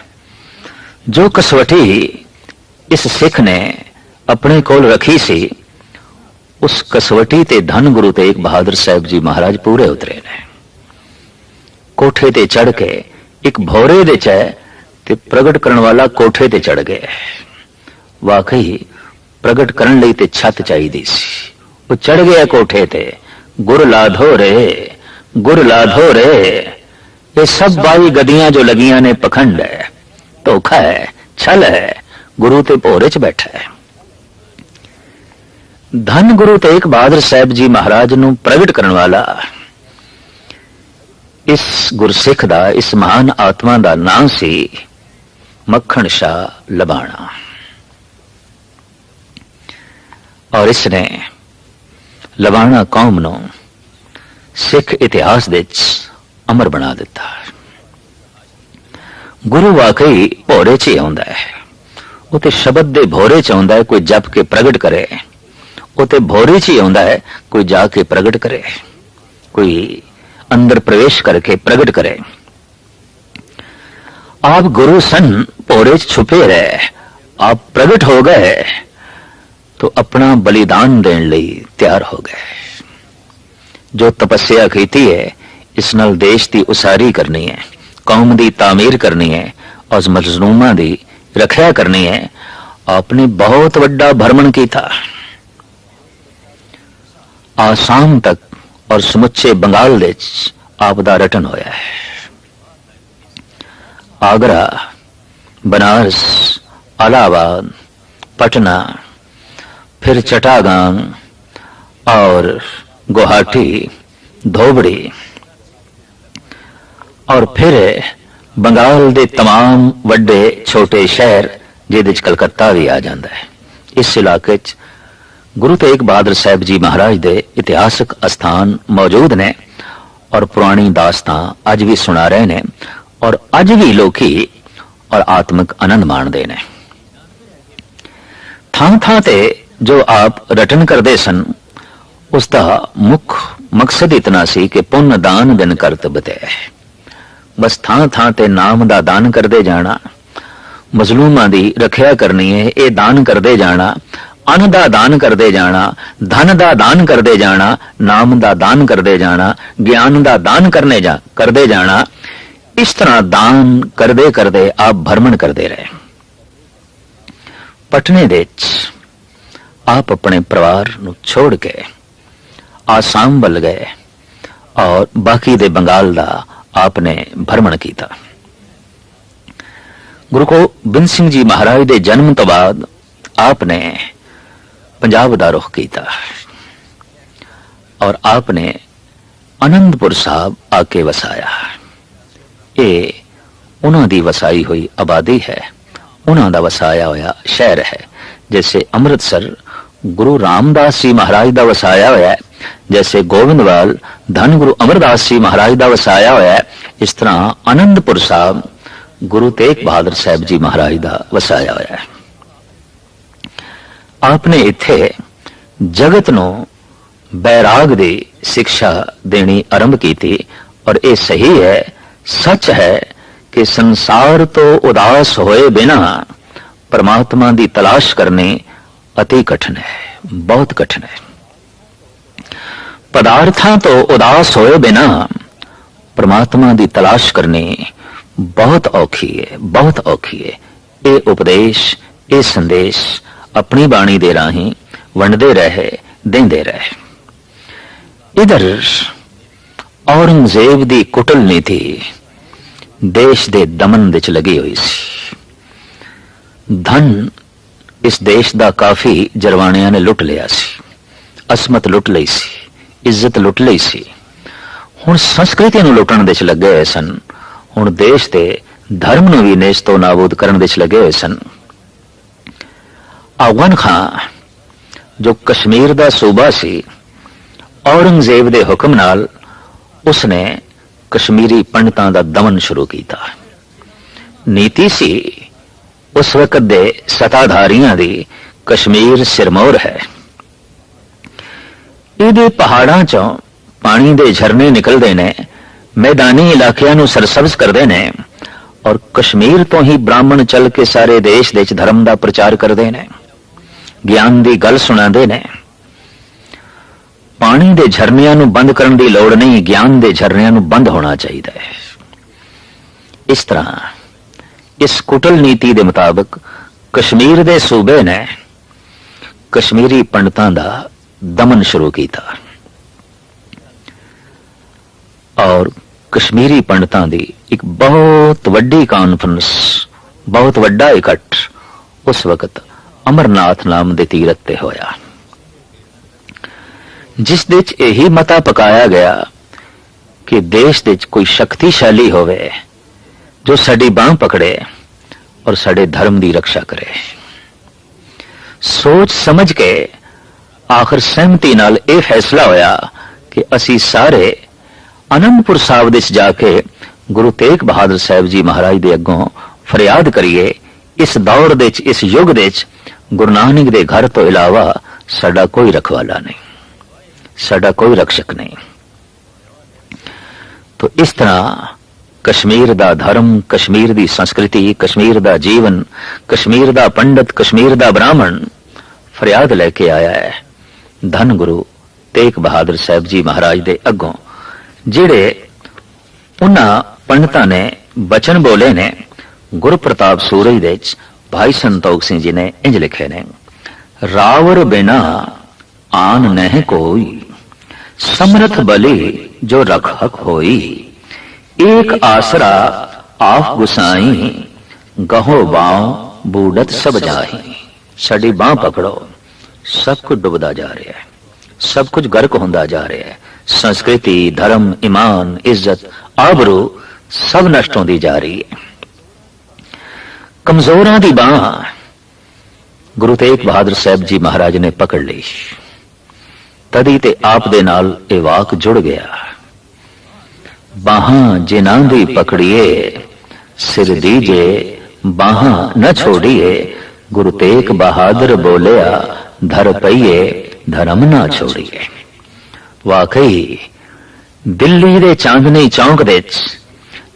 ਜੋ ਕਸਵਟੀ ਇਸ ਸਿੱਖ ਨੇ ਆਪਣੇ ਕੋਲ ਰੱਖੀ ਸੀ, ਉਸ ਕਸਵਟੀ ਤੇ ਧਨ ਗੁਰੂ ਤੇਗ ਬਹਾਦਰ ਸਾਹਿਬ ਜੀ ਮਹਾਰਾਜ ਪੂਰੇ ਉਤਰੇ ਨੇ। ਕੋਠੇ ਤੇ ਚੜ ਕੇ ਇੱਕ ਭੋਰੇ ਦੇ ਚ ਤੇ ਪ੍ਰਗਟ ਕਰਨ ਵਾਲਾ ਕੋਠੇ ਤੇ ਚੜ ਗਿਆ ਵਾਕਈ ਪ੍ਰਗਟ ਕਰਨ ਲਈ ਤੇ ਛੱਤ ਚਾਹੀਦੀ ਸੀ। ਉਹ ਚੜ ਗਿਆ ਕੋਠੇ ਤੇ, ਗੁਰ ਲਾਧੋ ਰੇ, ਗੁਰ ਲਾਧੋ ਰੇ। ਇਹ ਸਭ ਬਾਈ ਗਦੀਆਂ ਜੋ ਲਗੀਆਂ ਨੇ ਪਖੰਡ ਹੈ, ਧੋਖਾ ਹੈ, ਛਲ ਹੈ। ਗੁਰੂ ਤੇ ਭੋਰੇ ਚ ਬੈਠਾ ਹੈ। ਧੰਨ ਗੁਰੂ ਤੇਗ ਬਹਾਦਰ ਸਾਹਿਬ ਜੀ ਮਹਾਰਾਜ ਨੂੰ ਪ੍ਰਗਟ ਕਰਨ ਵਾਲਾ ਇਸ ਗੁਰਸਿੱਖ ਦਾ, ਇਸ ਮਹਾਨ ਆਤਮਾ ਦਾ ਨਾਮ ਸੀ ਮੱਖਣ ਸ਼ਾ ਲਬਾਣਾ। ਔਰ ਇਸ ਨੇ ਲਬਾਣਾ ਕੌਮ ਨੂੰ ਸਿੱਖ ਇਤਿਹਾਸ ਵਿੱਚ ਅਮਰ ਬਣਾ ਦਿੱਤਾ। ਗੁਰੂ ਵਾਕਈ ਭੋਰੇ 'ਚ ਹੀ ਆਉਂਦਾ ਹੈ। ਉਹ ਤੇ ਸ਼ਬਦ ਦੇ ਭੋਰੇ 'ਚ ਆਉਂਦਾ ਹੈ ਕੋਈ ਜਪ ਕੇ ਪ੍ਰਗਟ ਕਰੇ ਉਹ ਤੇ ਭੋਰੇ 'ਚ ਹੀ ਆਉਂਦਾ ਹੈ ਕੋਈ ਜਾ ਕੇ ਪ੍ਰਗਟ ਕਰੇ ਕੋਈ ਅੰਦਰ ਪ੍ਰਵੇਸ਼ ਕਰਕੇ ਪ੍ਰਗਟ ਕਰੇ आप गुरु सन भोरे च छुपे रहे आप प्रगट हो गए तो अपना बलिदान देने ਲਈ ਤਿਆਰ ਹੋ ਗਏ ਜੋ ਤਪੱਸਿਆ ਕੀਤੀ ਹੈ ਇਸ ਨਾਲ ਦੇਸ਼ ਦੀ ਉਸਾਰੀ ਕਰਨੀ ਹੈ ਕੌਮ ਦੀ ਤਾਮੀਰ ਕਰਨੀ ਹੈ ਔਰ ਮਜ਼ਲੂਮਾਂ ਦੀ ਰੱਖਿਆ ਕਰਨੀ ਹੈ ਆਪਨੇ ਬਹੁਤ ਵੱਡਾ ਭਰਮਣ ਕੀਤਾ ਆਸਾਮ ਤੱਕ ਔਰ ਸਮੁੱਚੇ ਬੰਗਾਲ ਦੇ ਵਿੱਚ ਆਪ ਦਾ ਰਟਨ ਹੋਇਆ ਹੈ आगरा बनारस इलाहाबाद पटना फिर चटागांग और गुवाहाटी धोबड़ी और फिर ਬੰਗਾਲ ਦੇ तमाम ਵੱਡੇ ਛੋਟੇ ਸ਼ਹਿਰ ਜਿਹਦੇ ਵਿੱਚ ਕਲਕੱਤਾ ਵੀ ਆ ਜਾਂਦਾ ਹੈ ਇਸ ਇਲਾਕੇ 'ਚ ਗੁਰੂ ਤੇਗ ਬਹਾਦਰ ਸਾਹਿਬ ਜੀ ਮਹਾਰਾਜ ਦੇ ਇਤਿਹਾਸਕ ਅਸਥਾਨ ਮੌਜੂਦ ਨੇ ਔਰ ਪੁਰਾਣੀ ਦਾਸਤਾਂ ਅੱਜ ਵੀ ਸੁਣਾ ਰਹੇ ਨੇ ਔਰ ਅੱਜ ਵੀ ਲੋਕੀ ਔਰ ਆਤਮਿਕ ਆਨੰਦ ਮਾਣਦੇ ਨੇ ਥਾਂ ਥਾਂ ਤੇ ਜੋ ਆਪ ਰਟਨ ਕਰਦੇ ਸਨ ਉਸ ਦਾ ਮੁੱਖ ਮਕਸਦ ਇਤਨਾ ਸੀ ਕਿ ਪੁੰਨ ਦਾਨ ਦਿਨ ਕਰਤ ਬਤੇ ਬਸ ਥਾਂ ਥਾਂ ਤੇ ਨਾਮ ਦਾ ਦਾਨ ਕਰਦੇ ਜਾਣਾ। ਮਜ਼ਲੂਮਾਂ ਦੀ ਰੱਖਿਆ ਕਰਨੀ ਹੈ ਇਹ ਦਾਨ ਕਰਦੇ ਜਾਣਾ। ਅਨ ਦਾ ਦਾਨ ਕਰਦੇ ਜਾਣਾ, ਧਨ ਦਾ ਦਾਨ ਕਰਦੇ ਜਾਣਾ, ਨਾਮ ਦਾ ਦਾਨ ਕਰਦੇ ਜਾਣਾ, ਗਿਆਨ ਦਾ ਦਾਨ ਕਰਨੇ ਜਾ, ਕਰਦੇ ਜਾਣਾ। ਇਸ ਤਰ੍ਹਾਂ ਦਾਨ ਕਰਦੇ ਕਰਦੇ ਆਪ ਭਰਮਣ ਕਰਦੇ ਰਹੇ। ਪਟਨੇ ਦੇ ਵਿੱਚ ਆਪ ਆਪਣੇ ਪਰਿਵਾਰ ਨੂੰ ਛੋੜ ਕੇ ਆਸਾਮ ਵੱਲ ਗਏ ਔਰ ਬਾਕੀ ਦੇ ਬੰਗਾਲ ਦਾ ਆਪ ਨੇ ਭਰਮਣ ਕੀਤਾ। ਗੁਰੂ ਗੋਬਿੰਦ ਸਿੰਘ ਜੀ ਮਹਾਰਾਜ ਦੇ ਜਨਮ ਤੋਂ ਬਾਅਦ ਆਪ ਨੇ ਪੰਜਾਬ ਦਾ ਰੁਖ ਕੀਤਾ। ਔਰ ਆਪ ਨੇ ਅਨੰਦਪੁਰ ਸਾਹਿਬ ਆ ਕੇ ਵਸਾਇਆ। ਇਹ ਉਹਨਾਂ ਦੀ ਵਸਾਈ ਹੋਈ ਆਬਾਦੀ ਹੈ। ਉਹਨਾਂ ਦਾ ਵਸਾਇਆ ਹੋਇਆ ਸ਼ਹਿਰ ਹੈ, ਜੈਸੇ ਅੰਮ੍ਰਿਤਸਰ ਗੁਰੂ ਰਾਮਦਾਸ ਜੀ ਮਹਾਰਾਜ ਦਾ ਵਸਾਇਆ ਹੋਇਆ ਜੈਸੇ ਗੋਬਿੰਦਵਾਲ ਧੰਨ ਗੁਰੂ ਅਮਰਦਾਸ ਜੀ ਮਹਾਰਾਜ ਦਾ ਵਸਾਇਆ ਹੋਇਆ ਇਸ ਤਰ੍ਹਾਂ ਆਨੰਦਪੁਰ ਸਾਹਿਬ ਗੁਰੂ ਤੇਗ ਬਹਾਦਰ ਸਾਹਿਬ ਜੀ ਮਹਾਰਾਜ ਦਾ ਵਸਾਇਆ ਹੋਇਆ ਹੈ ਆਪਨੇ ਇੱਥੇ ਜਗਤ ਨੂੰ ਬੈਰਾਗ ਦੀ ਸਿੱਖਿਆ ਦੇਣੀ ਆਰੰਭ ਕੀਤੀ ਔਰ ਇਹ ਸਹੀ ਹੈ ਸੱਚ ਹੈ ਕਿ ਸੰਸਾਰ ਤੋਂ ਉਦਾਸ ਹੋਏ ਬਿਨਾ ਪਰਮਾਤਮਾ ਦੀ ਤਲਾਸ਼ ਕਰਨੀ ਅਤੀ ਕਠਿਨ ਹੈ ਬਹੁਤ ਕਠਿਨ ਹੈ ਪਦਾਰਥਾਂ ਤੋਂ ਉਦਾਸ ਹੋਏ ਬਿਨਾ ਪਰਮਾਤਮਾ ਦੀ ਤਲਾਸ਼ ਕਰਨੀ ਬਹੁਤ ਔਖੀ ਹੈ ਬਹੁਤ ਔਖੀ ਹੈ ਇਹ ਉਪਦੇਸ਼, ਇਹ ਸੰਦੇਸ਼ ਆਪਣੀ ਬਾਣੀ ਦੇ ਰਾਹੀਂ ਵੰਡਦੇ ਰਹੇ, ਦਿੰਦੇ ਰਹੇ। ਇਧਰ ਔਰੰਗਜ਼ੇਬ ਦੀ ਕੁਟਲ ਨੀਤੀ ਦੇਸ਼ ਦੇ ਦਮਨ ਵਿੱਚ ਲੱਗੀ ਹੋਈ ਸੀ। ਧਨ ਇਸ ਦੇਸ਼ ਦਾ ਕਾਫੀ ਜਰਵਾਣਿਆਂ ਨੇ ਲੁੱਟ ਲਿਆ ਸੀ, ਅਸਮਤ ਲੁੱਟ ਲਈ ਸੀ। ਇੱਜ਼ਤ ਲੁੱਟ ਲਈ ਸੀ। ਹੁਣ ਸੰਸਕ੍ਰਿਤੀ ਨੂੰ ਲੁੱਟਣ ਦੇ ਚ ਲੱਗੇ ਹੋਏ ਸਨ। ਹੁਣ ਦੇਸ਼ ਦੇ ਧਰਮ ਨੂੰ ਵੀ ਨੇਸ਼ ਤੋਂ ਨਾਬੂਦ ਕਰਨ ਦੇ ਚ ਲੱਗੇ ਹੋਏ ਸਨ। ਅਫਗਾਨ ਖਾਨ ਜੋ ਕਸ਼ਮੀਰ ਦਾ ਸੂਬਾ ਸੀ, ਔਰੰਗਜ਼ੇਬ ਦੇ ਹੁਕਮ ਨਾਲ ਉਸਨੇ ਕਸ਼ਮੀਰੀ ਪੰਡਤਾਂ ਦਾ ਦਮਨ ਸ਼ੁਰੂ ਕੀਤਾ। ਨੀਤੀ ਸੀ, ਉਸ ਵਕਤ ਦੇ ਸਤਾਧਾਰੀਆਂ ਦੀ ਕਸ਼ਮੀਰ ਸਿਰਮੌਰ ਹੈ। ਇਹਦੇ ਪਹਾੜਾਂ ਚੋਂ ਪਾਣੀ ਦੇ ਝਰਨੇ ਨਿਕਲਦੇ ਨੇ, ਮੈਦਾਨੀ ਇਲਾਕਿਆਂ ਨੂੰ ਸਰਸਬਜ਼ ਕਰਦੇ ਨੇ ਔਰ ਕਸ਼ਮੀਰ ਤੋਂ ਹੀ ਬ੍ਰਾਹਮਣ ਚੱਲ ਕੇ ਸਾਰੇ ਦੇਸ਼ ਦੇ ਵਿੱਚ ਧਰਮ ਦਾ ਪ੍ਰਚਾਰ ਕਰਦੇ ਨੇ। ਗਿਆਨ ਦੀ ਗੱਲ ਸੁਣਾਉਂਦੇ ਨੇ। ਪਾਣੀ ਦੇ ਝਰਨਿਆਂ ਨੂੰ ਬੰਦ ਕਰਨ ਦੀ ਲੋੜ ਨਹੀਂ, ਗਿਆਨ ਦੇ ਝਰਨਿਆਂ ਨੂੰ ਬੰਦ ਹੋਣਾ ਚਾਹੀਦਾ ਹੈ। ਇਸ ਤਰ੍ਹਾਂ ਇਸ ਕੁਟਲ ਨੀਤੀ ਦੇ ਮੁਤਾਬਕ ਕਸ਼ਮੀਰ ਦੇ ਸੂਬੇ ਨੇ ਕਸ਼ਮੀਰੀ ਪੰਡਤਾਂ ਦਾ ਦਮਨ ਸ਼ੁਰੂ ਕੀਤਾ ਔਰ ਕਸ਼ਮੀਰੀ ਪੰਡਤਾਂ ਦੀ ਇੱਕ ਬਹੁਤ ਵੱਡੀ ਕਾਨਫਰੰਸ ਬਹੁਤ ਵੱਡਾ ਇਕੱਠ ਉਸ ਵਕਤ ਅਮਰਨਾਥ ਨਾਮ ਦੇ ਤੀਰਥ ਤੇ ਹੋਇਆ ਜਿਸ ਦੇ ਵਿੱਚ ਇਹੀ ਮਤਾ ਪਕਾਇਆ ਗਿਆ ਕਿ ਦੇਸ਼ ਦੇ ਵਿੱਚ ਕੋਈ ਸ਼ਕਤੀਸ਼ਾਲੀ ਹੋਵੇ ਜੋ ਸਾਡੀ ਬਾਹ ਪਕੜੇ ਔਰ ਸਾਡੇ ਧਰਮ ਦੀ ਰੱਖਿਆ ਕਰੇ ਸੋਚ ਸਮਝ ਕੇ ਆਖਰ ਸਹਿਮਤੀ ਨਾਲ ਇਹ ਫੈਸਲਾ ਹੋਇਆ ਕਿ ਅਸੀਂ ਸਾਰੇ ਅਨੰਦਪੁਰ ਸਾਹਿਬ ਦੇ ਜਾ ਕੇ ਗੁਰੂ ਤੇਗ ਬਹਾਦਰ ਸਾਹਿਬ ਜੀ ਮਹਾਰਾਜ ਦੇ ਅੱਗੋਂ ਫਰਿਆਦ ਕਰੀਏ, ਇਸ ਦੌਰ ਦੇ ਵਿੱਚ, ਇਸ ਯੁੱਗ ਦੇ ਵਿੱਚ ਗੁਰੂ ਨਾਨਕ ਦੇ ਘਰ ਤੋਂ ਇਲਾਵਾ ਸਾਡਾ ਕੋਈ ਰਖਵਾਲਾ ਨਹੀਂ, ਸਾਡਾ ਕੋਈ ਰਕਸ਼ਕ ਨਹੀਂ। ਤੋ ਇਸ ਤਰ੍ਹਾਂ ਕਸ਼ਮੀਰ ਦਾ ਧਰਮ, ਕਸ਼ਮੀਰ ਦੀ ਸੰਸਕ੍ਰਿਤੀ, ਕਸ਼ਮੀਰ ਦਾ ਜੀਵਨ, ਕਸ਼ਮੀਰ ਦਾ ਪੰਡਤ, ਕਸ਼ਮੀਰ ਦਾ ਬ੍ਰਾਹਮਣ ਫਰਿਆਦ ਲੈ ਕੇ ਆਇਆ ਹੈ। ਧੰਨ ਗੁਰੂ ਤੇਗ ਬਹਾਦਰ ਸਾਹਿਬ ਜੀ ਮਹਾਰਾਜ ਦੇ ਅੱਗੋਂ, ਜਿਹੜੇ ਉਹਨਾਂ ਪੰਡਤਾਂ ਨੇ ਬਚਨ ਬੋਲੇ ਨੇ ਗੁਰੂ ਪ੍ਰਤਾਪ ਸੂਰਜ ਦੇ ਵਿੱਚ ਭਾਈ ਸੰਤੋਖ ਸਿੰਘ ਜੀ ਨੇ ਇੰਜ ਲਿਖੇ ਨੇ, ਰਾਵਰ ਬਿਨਾ ਆਨ ਨਹਿ ਕੋਈ, ਸਮਰਥ ਬਲੀ ਜੋ ਰਖਕ ਹੋਈ, ਏਕ ਆਸਰਾ ਆਪ ਗੁਸਾਈ, ਗਹੋ ਬਾਉ ਬੂਡਤ ਸਭ ਜਾਹੀ ਸਾਡੀ ਬਾਹ ਪਕੜੋ। ਸਭ ਕੁਝ ਡੁੱਬਦਾ ਜਾ ਰਿਹਾ ਹੈ। ਸਭ ਕੁਝ ਗਰਕ ਹੁੰਦਾ ਜਾ ਰਿਹਾ ਹੈ। ਸੰਸਕ੍ਰਿਤੀ, ਧਰਮ, ਇਮਾਨ, ਇੱਜ਼ਤ, ਆਬਰੂ ਸਭ ਨਸ਼ਟ ਹੁੰਦੀ ਜਾ ਰਹੀ ਹੈ। ਕਮਜ਼ੋਰਾਂ ਦੀ ਬਾਹ ਗੁਰੂ ਤੇਗ ਬਹਾਦਰ ਸਾਹਿਬ ਜੀ ਮਹਾਰਾਜ ਨੇ ਪਕੜ ਲਈ। ਤਦੀ ਤੇ ਆਪ ਦੇ ਨਾਲ ਇਹ ਵਾਕ ਜੁੜ ਗਿਆ। ਬਾਹਾਂ ਜਿਨ੍ਹਾਂ ਦੀ ਪਕੜੀਏ, ਸਿਰ ਦੀਜੇ ਬਾਹਾਂ ਨਾ ਛੋੜੀਏ ਗੁਰੂ ਤੇਗ ਬਹਾਦਰ ਬੋਲਿਆ, ਧਰ ਪਈਏ, ਧਰਮ ਨਾ ਛੋੜੀਏ। ਵਾਕਈ, ਦਿੱਲੀ ਦੇ ਚਾਂਦਨੀ ਚੌਂਕ ਦੇ ਵਿੱਚ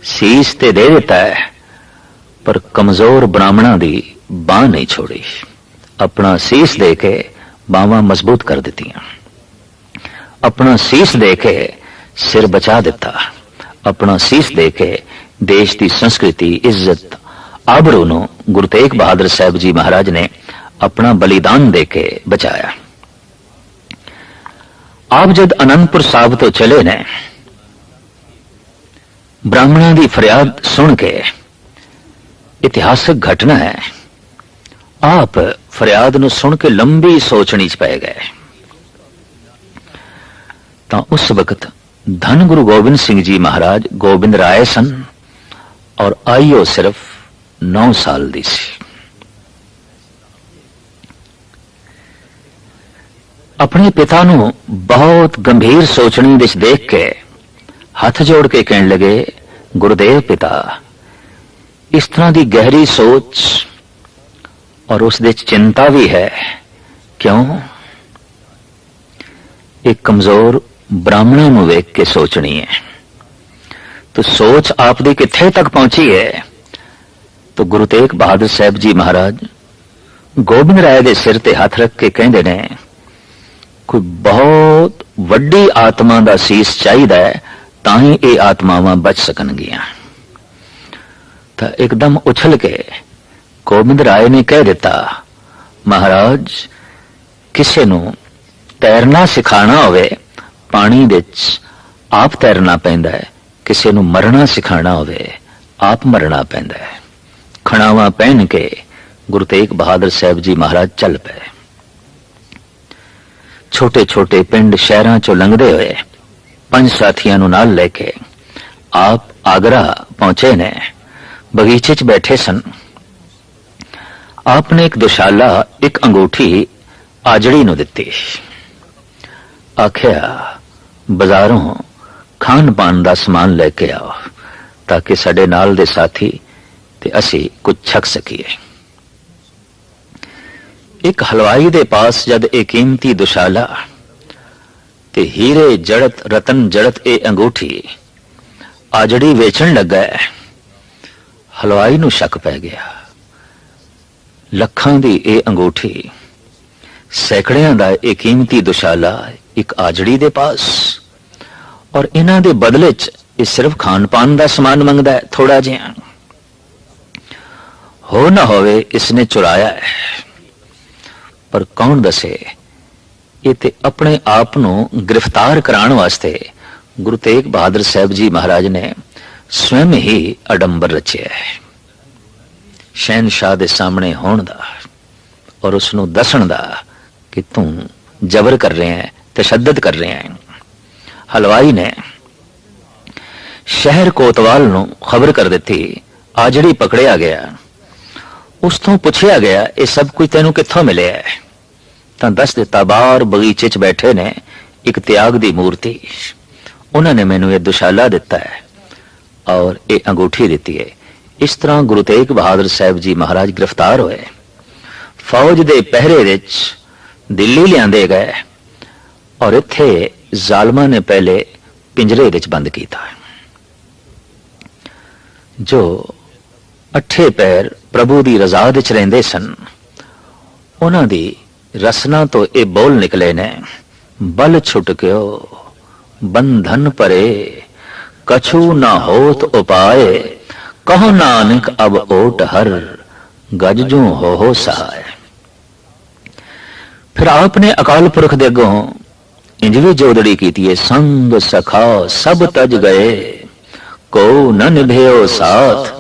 ਸੀਸ ਤੇ ਦੇ ਦਿੱਤਾ ਹੈ, ਪਰ ਕਮਜ਼ੋਰ ਬ੍ਰਾਹਮਣਾਂ ਦੀ ਬਾਹ ਨਹੀਂ ਛੋੜੀ। ਆਪਣਾ ਸੀਸ ਦੇ ਕੇ ਬਾਹਾਂ ਮਜ਼ਬੂਤ ਕਰ ਦਿੱਤੀਆਂ। ਆਪਣਾ ਸੀਸ ਦੇ ਕੇ ਸਿਰ ਬਚਾ ਦਿੱਤਾ। ਆਪਣਾ ਸੀਸ ਦੇ ਕੇ ਦੇਸ਼ ਦੀ ਸੰਸਕ੍ਰਿਤੀ, ਇੱਜ਼ਤ ਆਬਰੂ ਨੂੰ ਗੁਰੂ ਤੇਗ ਬਹਾਦਰ ਸਾਹਿਬ ਜੀ ਮਹਾਰਾਜ ਨੇ ਆਪਣਾ ਬਲੀਦਾਨ ਦੇ ਕੇ ਬਚਾਇਆ। ਆਪ ਜਦ ਅਨੰਦਪੁਰ ਸਾਹਿਬ ਤੋਂ ਚਲੇ ਨੇ, ਬ੍ਰਾਹਮਣਾਂ ਦੀ ਫਰਿਆਦ ਸੁਣ ਕੇ ਇਤਿਹਾਸਕ ਘਟਨਾ ਹੈ, ਆਪ ਫਰਿਆਦ ਨੂੰ ਸੁਣ ਕੇ ਲੰਬੀ ਸੋਚਣੀ ਚ ਪੈ ਗਏ। ਤਾਂ ਉਸ ਵਕਤ ਧੰਨ ਗੁਰੂ ਗੋਬਿੰਦ ਸਿੰਘ ਜੀ ਮਹਾਰਾਜ ਗੋਬਿੰਦ ਰਾਏ ਸਨ ਔਰ ਆਈਓ ਸਿਰਫ 9 ਸਾਲ ਦੀ ਸੀ ਆਪਣੇ ਪਿਤਾ ਨੂੰ ਬਹੁਤ ਗੰਭੀਰ ਸੋਚਣੀ ਵਿੱਚ ਦੇਖ ਕੇ ਹੱਥ ਜੋੜ ਕੇ ਕਹਿਣ ਲਗੇ ਗੁਰਦੇਵ ਪਿਤਾ ਇਸ ਤਰ੍ਹਾਂ ਦੀ ਗਹਿਰੀ ਸੋਚ ਔਰ ਉਸ ਦੇ ਚਿੰਤਾ ਵੀ ਹੈ ਕਿਉਂ ਇੱਕ ਕਮਜ਼ੋਰ ਬ੍ਰਾਹਮਣਾ ਨੂੰ ਵੇਖ ਕੇ ਸੋਚਣੀ ਹੈ ਤੋ ਸੋਚ ਆਪ ਦੀ ਕਿੱਥੇ ਤੱਕ ਪਹੁੰਚੀ ਹੈ ਤੋ ਗੁਰੂ ਤੇਗ ਬਹਾਦਰ ਸਾਹਿਬ ਜੀ ਮਹਾਰਾਜ ਗੋਬਿੰਦ ਰਾਏ ਦੇ ਸਿਰ ਤੇ ਹੱਥ ਰੱਖ ਕੇ ਕਹਿੰਦੇ ਨੇ, ਕੋਈ ਬਹੁਤ ਵੱਡੀ ਆਤਮਾ ਦਾ ਸੀਸ ਚਾਹੀਦਾ ਹੈ, ਤਾਂ ਹੀ ਇਹ ਆਤਮਾਵਾਂ ਬਚ ਸਕਣਗੀਆਂ। ਤਾਂ ਇੱਕਦਮ ਉਛਲ ਕੇ ਗੋਬਿੰਦ ਰਾਏ ਨੇ ਕਹਿ ਦਿੱਤਾ, ਮਹਾਰਾਜ, ਕਿਸੇ ਨੂੰ ਤੈਰਨਾ ਸਿਖਾਣਾ ਹੋਵੇ, ਪਾਣੀ ਵਿੱਚ ਆਪ ਤੈਰਨਾ ਪੈਂਦਾ ਹੈ, ਕਿਸੇ ਨੂੰ ਮਰਨਾ ਸਿਖਾਣਾ ਹੋਵੇ, ਆਪ ਮਰਨਾ ਪੈਂਦਾ ਹੈ। ਖਣਾਵਾ ਪਹਿਨ ਕੇ ਗੁਰੂ ਤੇਗ ਬਹਾਦਰ ਸਾਹਿਬ ਜੀ ਮਹਾਰਾਜ ਚੱਲ ਪਏ। ਛੋਟੇ ਛੋਟੇ ਪਿੰਡ ਸ਼ਹਿਰਾਂ ਚੋਂ ਲੰਘਦੇ ਹੋਏ ਪੰਜ ਸਾਥੀਆਂ ਨੂੰ ਨਾਲ ਲੈ ਕੇ ਆਪ ਆਗਰਾ ਪਹੁੰਚੇ ਨੇ। ਬਗੀਚੇ 'ਚ ਬੈਠੇ ਸਨ। ਆਪ ਨੇ ਇੱਕ ਦੁਸ਼ਾਲਾ, ਇੱਕ ਅੰਗੂਠੀ ਆਜੜੀ ਨੂੰ ਦਿੱਤੀ। ਆਖਿਆ, ਬਾਜ਼ਾਰੋਂ ਖਾਣ ਪਾਣ ਦਾ ਸਮਾਨ ਲੈ ਕੇ ਆਓ, ਤਾਂ ਕਿ ਸਾਡੇ ਨਾਲ ਦੇ ਸਾਥੀ ਤੇ ਅਸੀਂ ਕੁਝ ਛਕ ਸਕੀਏ। ਇੱਕ ਹਲਵਾਈ ਦੇ ਪਾਸ ਜਦ ਇਹ ਕੀਮਤੀ ਦੁਸ਼ਾਲਾ ਤੇ ਹੀਰੇ ਜੜਤ, ਰਤਨ ਜੜਤ ਇਹ ਅੰਗੂਠੀ ਆਜੜੀ ਵੇਚਣ ਲੱਗਾ ਹਲਵਾਈ ਨੂੰ ਸ਼ੱਕ ਪੈ ਗਿਆ। ਲੱਖਾਂ ਦੀ ਇਹ ਅੰਗੂਠੀ, ਸੈਕੜਿਆਂ ਦਾ ਇਹ ਕੀਮਤੀ ਦੁਸ਼ਾਲਾ ਇੱਕ ਆਜੜੀ ਦੇ ਪਾਸ ਔਰ ਇਹਨਾਂ ਦੇ ਬਦਲੇ 'ਚ ਇਹ ਸਿਰਫ ਖਾਣ ਪਾਣ ਦਾ ਸਮਾਨ ਮੰਗਦਾ ਹੈ ਥੋੜਾ ਜਿਹਾ। ਹੋ ਨਾ ਹੋਵੇ, ਇਸਨੇ ਚੁਰਾਇਆ ਹੈ। ਪਰ ਕੌਣ ਦੱਸੇ? ਇਹ ਤੇ ਆਪਣੇ ਆਪ ਨੂੰ ਗ੍ਰਿਫਤਾਰ ਕਰਾਉਣ ਵਾਸਤੇ ਗੁਰੂ ਤੇਗ ਬਹਾਦਰ ਸਾਹਿਬ ਜੀ ਮਹਾਰਾਜ ਨੇ ਸਵੈਮ ਹੀ ਅਡੰਬਰ ਰਚਿਆ ਹੈ। ਸ਼ਹਿਨशाह ਦੇ ਸਾਹਮਣੇ ਹੋਣ ਦਾ ਔਰ ਉਸ ਨੂੰ ਦੱਸਣ ਦਾ ਕਿ ਤੂੰ ਜ਼ਬਰ ਕਰ ਰਿਹਾ ਹੈ, ਤਸ਼ੱਦਦ ਕਰ ਰਿਹਾ ਹੈ। ਹਲਵਾਈ ਨੇ ਸ਼ਹਿਰ ਕੋਤਵਾਲ ਨੂੰ ਖਬਰ ਕਰ ਦਿੱਤੀ, ਆ ਜਿਹੜੀ ਪਕੜਿਆ ਗਿਆ। ਉਸ ਤੋਂ ਪੁੱਛਿਆ ਗਿਆ, ਇਹ ਸਭ ਕੁਝ ਤੈਨੂੰ ਕਿੱਥੋਂ ਮਿਲਿਆ ਹੈ? ਤਾਂ ਦੱਸ ਦਿੱਤਾ, ਬਾਹਰ ਬਗੀਚੇ 'ਚ ਬੈਠੇ ਨੇ ਇੱਕ ਤਿਆਗ ਦੀ ਮੂਰਤੀ। ਉਹਨਾਂ ਨੇ ਮੈਨੂੰ ਇਹ ਦੁਸ਼ਾਲਾ ਦਿੱਤਾ ਹੈ ਔਰ ਇਹ ਅੰਗੂਠੀ ਦਿੱਤੀ ਹੈ। ਇਸ ਤਰ੍ਹਾਂ ਗੁਰੂ ਤੇਗ ਬਹਾਦਰ ਸਾਹਿਬ ਜੀ ਮਹਾਰਾਜ ਗ੍ਰਿਫਤਾਰ ਹੋਏ। ਫੌਜ ਦੇ ਪਹਿਰੇ ਵਿੱਚ ਦਿੱਲੀ ਲਿਆਂਦੇ ਗਏ ਔਰ ਇੱਥੇ ਜ਼ਾਲਮਾਂ ਨੇ ਪਹਿਲੇ ਪਿੰਜਰੇ ਵਿੱਚ ਬੰਦ ਕੀਤਾ। ਜੋ ਅੱਠੇ ਪੈਰ ਪ੍ਰਭੂ ਦੀ ਰਜ਼ਾ ਵਿੱਚ ਰਹਿੰਦੇ ਸਨ। ਉਹਨਾਂ ਦੀ ਰਸਨਾ ਤੋਂ ਇਹ ਬੋਲ ਨਿਕਲੇ ਨੇ, ਬਲ ਛੁਟ ਗਿਓ ਬੰਧਨ ਪਰੇ, ਕਛੂ ਨਾ ਹੋਤ ਉਪਾਏ, ਕਹੋ ਨਾਨਕ ਅਬ ਓਟ ਹਰ, ਗਜ ਜੂ ਹੋ ਹੋ ਸਹਾਇ ਫਿਰ ਆਪ ਨੇ ਅਕਾਲ ਪੁਰਖ ਦੇ ਅੱਗੋਂ ਇੰਜ ਵੀ ਜੋਦੜੀ ਕੀਤੀ ਹੈ ਸੰਗ ਸਖਾ ਸਭ ਤਜ ਗਏ ਕੋ ਨ ਨਿਭਿਓ ਸਾਥ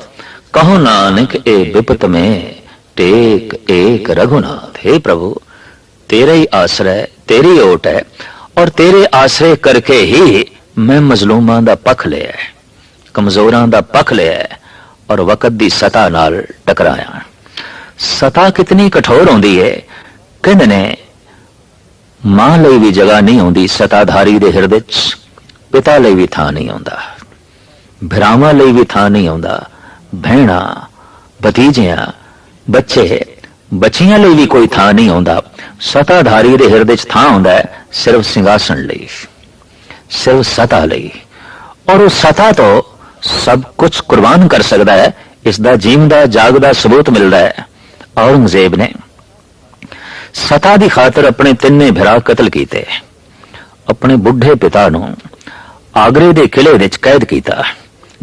ਕਹੋ ਨਾਨਕ, ਏ ਵਿਪਤ ਮੇ, ਟੇਕ ਏਕ ਰਘੁਨਾਥ। हे ਪ੍ਰਭੂ, ਤੇਰਾ ਹੀ ਆਸਰਾ, ਤੇਰੀ ਓਟ ਹੈ, ਔਰ ਤੇਰੇ ਆਸਰੇ ਕਰਕੇ ਹੀ ਮੈਂ ਮਜ਼ਲੂਮਾਂ ਦਾ ਪੱਖ ਲਿਆ ਕਮਜ਼ੋਰਾਂ ਦਾ ਪੱਖ ਲਿਆ ਔਰ ਵਕਤ ਦੀ ਸਤਾ ਨਾਲ ਟਕਰਾਇਆ ਸਤਾ ਕਿਤਨੀ ਕਠੋਰ ਹੁੰਦੀ ਹੈ, ਕਹਿੰਦੇ ਨੇ, ਮਾਂ ਲਈ ਵੀ ਜਗ੍ਹਾ ਨਹੀਂ ਹੁੰਦੀ ਸਤਾਧਾਰੀ ਦੇ ਹਿਰਦੇ 'ਚ, ਪਿਤਾ ਲਈ ਵੀ ਥਾਂ ਨਹੀਂ ਹੁੰਦਾ, ਭਰਾਵਾਂ ਲਈ ਵੀ ਥਾਂ ਨਹੀਂ ਹੁੰਦਾ ਭੈਣਾ, ਭਤੀਜਿਆਂ, ਬੱਚੇ, ਬੱਚੀਆਂ ਲਈ ਵੀ ਕੋਈ ਥਾਂ ਨਹੀਂ ਹੁੰਦਾ ਸਤਾਧਾਰੀ ਦੇ ਹਿਰਦੇ 'ਚ ਥਾਂ ਹੁੰਦਾ ਹੈ ਸਿਰਫ ਸਿੰਘਾਸਣ ਲਈ, ਸਿਰਫ ਸਤਾ ਲਈ। ਔਰ ਉਸ ਸਤਾ ਤੋਂ ਸਭ ਕੁਝ ਕੁਰਬਾਨ ਕਰ ਸਕਦਾ ਹੈ ਇਸ ਦਾ ਜੀਵਦਾ ਜਾਗਦਾ ਸਬੂਤ ਮਿਲਦਾ ਹੈ। ਔਰੰਗਜ਼ੇਬ ਨੇ ਸਤਾ ਦੀ ਖਾਤਰ ਆਪਣੇ ਤਿੰਨੇ ਭਰਾ ਕਤਲ ਕੀਤੇ। ਆਪਣੇ ਬੁੱਢੇ ਪਿਤਾ ਨੂੰ ਆਗਰੇ ਦੇ ਕਿਲੇ ਵਿੱਚ ਕੈਦ ਕੀਤਾ।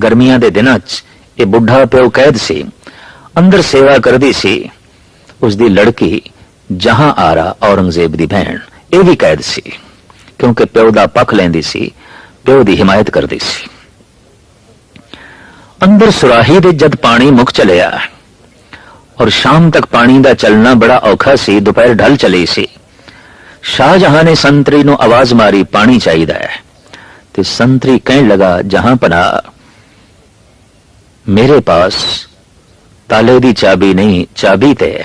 ਗਰਮੀਆਂ ਦੇ ਦਿਨਾਂ 'ਚ ਇਹ ਬੁੱਢਾ ਪਿਓ ਕੈਦ ਸੀ ਅੰਦਰ ਸੇਵਾ ਕਰਦੀ ਸੀ ਉਸ ਦੀ ਲੜਕੀ ਜਹਾਂ ਆਰਾ ਔਰੰਗਜ਼ੇਬ ਦੀ ਭੈਣ ਇਹ ਵੀ ਕੈਦ ਸੀ ਕਿਉਂਕਿ ਪਿਓ ਦਾ ਪੱਖ ਲੈਂਦੀ ਸੀ ਪਿਓ ਦੀ ਹਿਮਾਇਤ ਕਰਦੀ ਸੀ ਅੰਦਰ ਸੁਰਾਹੀ ਦੇ ਜਦ ਪਾਣੀ ਮੁੱਕ ਚਲਿਆ ਔਰ ਸ਼ਾਮ ਤੱਕ ਪਾਣੀ ਦਾ ਚੱਲਣਾ ਬੜਾ ਔਖਾ ਸੀ ਦੁਪਹਿਰ ਢਲ ਚਲੀ ਸੀ ਸ਼ਾਹਜਹਾਂ ਨੇ ਸੰਤਰੀ ਨੂੰ ਆਵਾਜ਼ ਮਾਰੀ ਪਾਣੀ ਚਾਹੀਦਾ ਹੈ ਤੇ ਸੰਤਰੀ ਕਹਿਣ ਲਗਾ ਜਹਾਂ ਪਨਾ ਮੇਰੇ ਪਾਸ ਤਾਲੇ ਦੀ ਚਾਬੀ ਨਹੀਂ, ਚਾਬੀ ਤੇ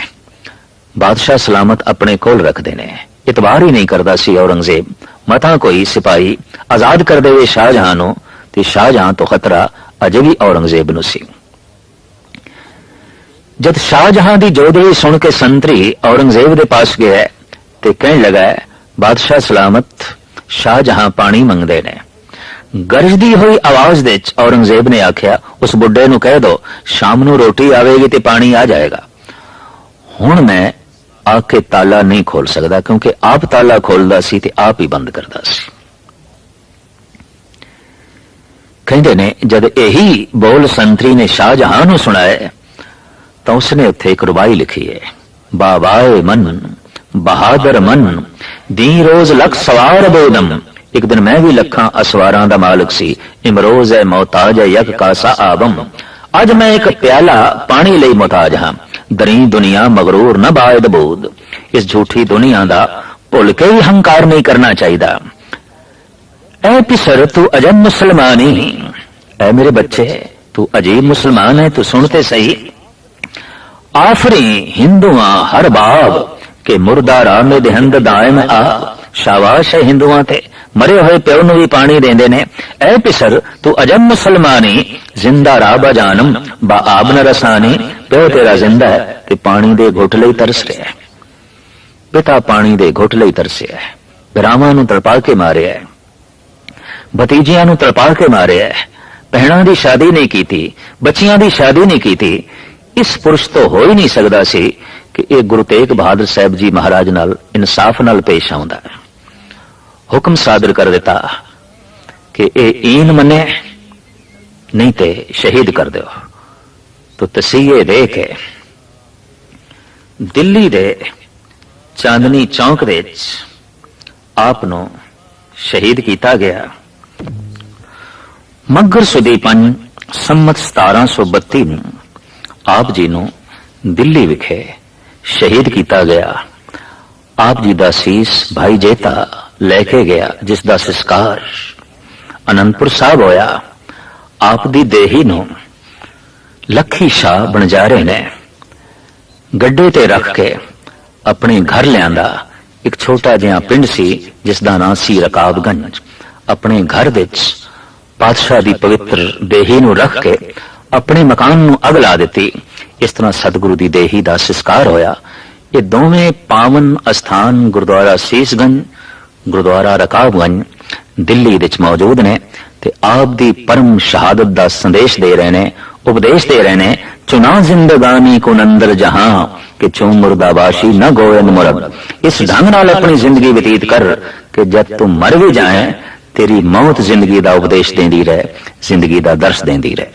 ਬਾਦਸ਼ਾਹ ਸਲਾਮਤ ਆਪਣੇ ਕੋਲ ਰੱਖਦੇ ਨੇ। ਇਤਬਾਰ ਹੀ ਨਹੀਂ ਕਰਦਾ ਸੀ ਔਰੰਗਜ਼ੇਬ। ਮਤਾ ਕੋਈ ਸਿਪਾਹੀ ਆਜ਼ਾਦ ਕਰ ਦੇਵੇ ਸ਼ਾਹਜਹਾਂ ਨੂੰ ਤੇ ਸ਼ਾਹਜਹਾਂ ਤੋਂ ਖਤਰਾ ਅਜੇ ਵੀ ਔਰੰਗਜ਼ੇਬ ਨੂੰ ਸੀ। ਜਦ ਸ਼ਾਹਜਹਾਂ ਦੀ ਜੋਦਰੀ ਸੁਣ ਕੇ ਸੰਤਰੀ ਔਰੰਗਜ਼ੇਬ ਦੇ ਪਾਸ ਗਿਆ ਤੇ ਕਹਿਣ ਲੱਗਾ ਬਾਦਸ਼ਾਹ ਸਲਾਮਤ ਸ਼ਾਹਜਹਾਂ ਪਾਣੀ ਮੰਗਦੇ ਨੇ। ਗਰਜਦੀ ਹੋਈ ਆਵਾਜ਼ ਦੇ ਵਿੱਚ ਔਰੰਗਜ਼ੇਬ ਨੇ ਆਖਿਆ, ਉਸ ਬੁੱਢੇ ਨੂੰ ਕਹਿ ਦੋ, ਸ਼ਾਮ ਨੂੰ ਰੋਟੀ ਆਵੇਗੀ ਤੇ ਪਾਣੀ ਆ ਜਾਏਗਾ। ਹੁਣ ਮੈਂ ਆ ਕੇ ਤਾਲਾ ਨਹੀਂ ਖੋਲ ਸਕਦਾ, ਕਿਉਂਕਿ ਆਪ ਤਾਲਾ ਖੋਲਦਾ ਸੀ ਤੇ ਆਪ ਹੀ ਬੰਦ ਕਰਦਾ ਸੀ। ਕਹਿੰਦੇ ਨੇ, ਜਦ ਇਹੀ ਬੋਲ ਸੰਤਰੀ ਨੇ ਸ਼ਾਹਜਹਾਂ ਨੂੰ ਸੁਣਾਇਆ ਤਾਂ ਉਸਨੇ ਉੱਥੇ ਇੱਕ ਰੁਬਾਈ ਲਿਖੀ ਹੈ ਬਾਬਾਏ ਮਨ, ਬਹਾਦਰ ਮਨ, ਦੀ ਰੋਜ਼ ਲਖ ਸਵਾਰ ਬੋਦਮ ਇੱਕ ਦਿਨ ਮੈਂ ਵੀ ਲੱਖਾਂ ਅਸਵਾਰਾਂ ਦਾ ਮਾਲਕ ਸੀ। ਇਮਰੋਜ਼ ਹੈ ਮੌਤਾਜ ਹੈ ਯਕ ਕਾਸਾ ਆਬਮ ਅੱਜ ਮੈਂ ਇੱਕ ਪਿਆਲਾ ਪਾਣੀ ਲਈ ਮੁਹਤਾਜ ਹਾਂ। ਦਰੀ ਦੁਨੀਆ ਮਗਰੂਰ ਨਾ ਬਾਇਦ ਬੋਦ ਇਸ ਝੂਠੀ ਦੁਨੀਆ ਦਾ ਭੁੱਲ ਕੇ ਵੀ ਹੰਕਾਰ ਨਹੀਂ ਕਰਨਾ ਚਾਹੀਦਾ। ਐ ਪਿਸਰ ਤੂੰ ਅਜਮ ਮੁਸਲਮਾਨੀ। ਐ ਮੇਰੇ ਬੱਚੇ, ਤੂੰ ਅਜੀਬ ਮੁਸਲਮਾਨ ਹੈ ਤੂੰ ਸੁਣ ਤੇ ਸਹੀ। ਆਫਰੀ ਹਿੰਦੂਆਂ ਹਰ ਬਾਬ ਕੇ ਮੁਰਦਾ ਰਾਮੇ ਦੇ ਹੰਦ ਦਾਇਮ ਆ। ਸ਼ਾਬਾਸ਼ ਹੈ ਹਿੰਦੂਆਂ ਤੇ। ਮਰੇ ਹੋਏ ਪਿਓ ਨੂੰ ਵੀ ਪਾਣੀ ਦਿੰਦੇ ਨੇ। ਐ ਪਿਸਰ, ਤੂੰ ਅਜਮ ਮੁਸਲਮਾਨੀ, ਜ਼ਿੰਦਾ ਰਾਬਾ ਜਾਨਮ, ਬਾ ਆਬਨ ਰਸਾਨੀ, ਪਿਓ ਤੇਰਾ ਜ਼ਿੰਦਾ ਹੈ ਤੇ ਪਾਣੀ ਦੇ ਘੁੱਟ ਲਈ ਤਰਸ ਰਿਹਾ ਹੈ। ਪਿਤਾ ਪਾਣੀ ਦੇ ਘੁੱਟ ਲਈ ਤਰਸਿਆ ਹੈ। ਬਰਾਵਾਂ ਨੂੰ ਤੜਪਾ ਕੇ ਮਾਰਿਆ ਹੈ। ਭਤੀਜਿਆਂ ਨੂੰ ਤੜਪਾ ਕੇ ਮਾਰਿਆ ਹੈ। ਭੈਣਾਂ ਦੀ ਸ਼ਾਦੀ ਨਹੀਂ ਕੀਤੀ, ਬੱਚੀਆਂ ਦੀ ਸ਼ਾਦੀ ਨਹੀਂ ਕੀਤੀ। ਇਸ ਪੁਰਸ਼ ਤੋਂ ਹੋ ਹੀ ਨਹੀਂ ਸਕਦਾ ਸੀ ਕਿ ਇਹ ਗੁਰੂ ਤੇਗ ਬਹਾਦਰ ਸਾਹਿਬ ਜੀ ਮਹਾਰਾਜ ਨਾਲ ਇਨਸਾਫ ਨਾਲ ਪੇਸ਼ ਆਉਂਦਾ ਹੈ। ਹੁਕਮ ਸਾਦਰ ਕਰ ਦਿੱਤਾ ਕਿ ਇਹ ਈਨ ਮੰਨੇ, ਨਹੀਂ ਤੇ ਸ਼ਹੀਦ ਕਰ ਦਿਓ। ਤੋ ਤਸੀਹੇ ਦੇ ਕੇ ਦਿੱਲੀ ਦੇ ਚਾਂਦਨੀ ਚੌਂਕ ਦੇ ਵਿੱਚ ਆਪ ਨੂੰ ਸ਼ਹੀਦ ਕੀਤਾ ਗਿਆ। ਮੱਘਰ ਸੁਦੀ ਪੰਜ ਸੰਮਤ 1732 ਨੂੰ ਆਪ ਜੀ ਨੂੰ ਦਿੱਲੀ ਵਿਖੇ ਸ਼ਹੀਦ ਕੀਤਾ ਗਿਆ। ਆਪ ਜੀ ਦਾ ਸੀਸ ਭਾਈ ਜੇਤਾ ਲੈ ਕੇ ਗਿਆ, ਜਿਸ ਦਾ ਸੰਸਕਾਰ ਅਨੰਦਪੁਰ ਸਾਹਿਬ ਹੋਇਆ, ਆਪ ਦੀ ਦੇਹੀ ਨੂੰ ਲੱਖੀ ਸ਼ਾਹ ਬਣਜਾਰੇ ਨੇ। ਗੱਡੇ ਤੇ ਰੱਖ ਕੇ ਆਪਣੇ ਘਰ ਲਿਆਂਦਾ, ਇੱਕ ਛੋਟਾ ਜਿਹਾ ਪਿੰਡ ਸੀ, ਜਿਸ ਦਾ ਨਾਂ ਸੀ ਰਕਾਬਗੰਜ। ਆਪਣੇ ਘਰ ਵਿੱਚ ਪਾਤਸ਼ਾਹ ਦੀ ਪਵਿੱਤਰ ਦੇਹੀ ਨੂੰ ਰੱਖ ਕੇ ਆਪਣੇ ਮਕਾਨ ਨੂੰ ਅਗ ਲਾ ਦਿੱਤੀ। ਇਸ ਤਰ੍ਹਾਂ ਸਤਿਗੁਰੂ ਦੀ ਦੇਹੀ ਦਾ ਸੰਸਕਾਰ ਹੋਇਆ। ਇਹ ਦੋਵੇਂ ਪਾਵਨ ਅਸਥਾਨ ਗੁਰਦੁਆਰਾ ਸੀਸਗੰਜ ਗੁਰਦੁਆਰਾ ਰਕਾਬਗੰਜ, ਦਿੱਲੀ ਵਿੱਚ ਮੌਜੂਦ ਨੇ ਤੇ ਆਪ ਦੀ ਪਰਮ ਸ਼ਹਾਦਤ ਦਾ ਸੰਦੇਸ਼ ਦੇ ਰਹੇ ਨੇ, ਉਪਦੇਸ਼ ਦੇ ਰਹੇ ਨੇ, ਚੁਣਾ ਜ਼ਿੰਦਗਾਨੀ ਕੋ ਨੰਦਰ ਜਹਾਂ, ਕਿ ਚੋਂ ਮੁਰਦਾਬਾਸ਼ੀ ਨਾ ਗੋਇੰਦ ਮੁਰਬ। ਇਸ ਢੰਗ ਨਾਲ ਆਪਣੀ ਜ਼ਿੰਦਗੀ ਬਤੀਤ ਕਰ ਕਿ ਜਦ ਤੂੰ ਮਰ ਵੀ ਜਾਏ, ਤੇਰੀ ਮੌਤ ਜ਼ਿੰਦਗੀ ਦਾ ਉਪਦੇਸ਼ ਦਿੰਦੀ ਰਹੇ, ਜ਼ਿੰਦਗੀ ਦਾ ਦਰਸ ਦਿੰਦੀ ਰਹੇ।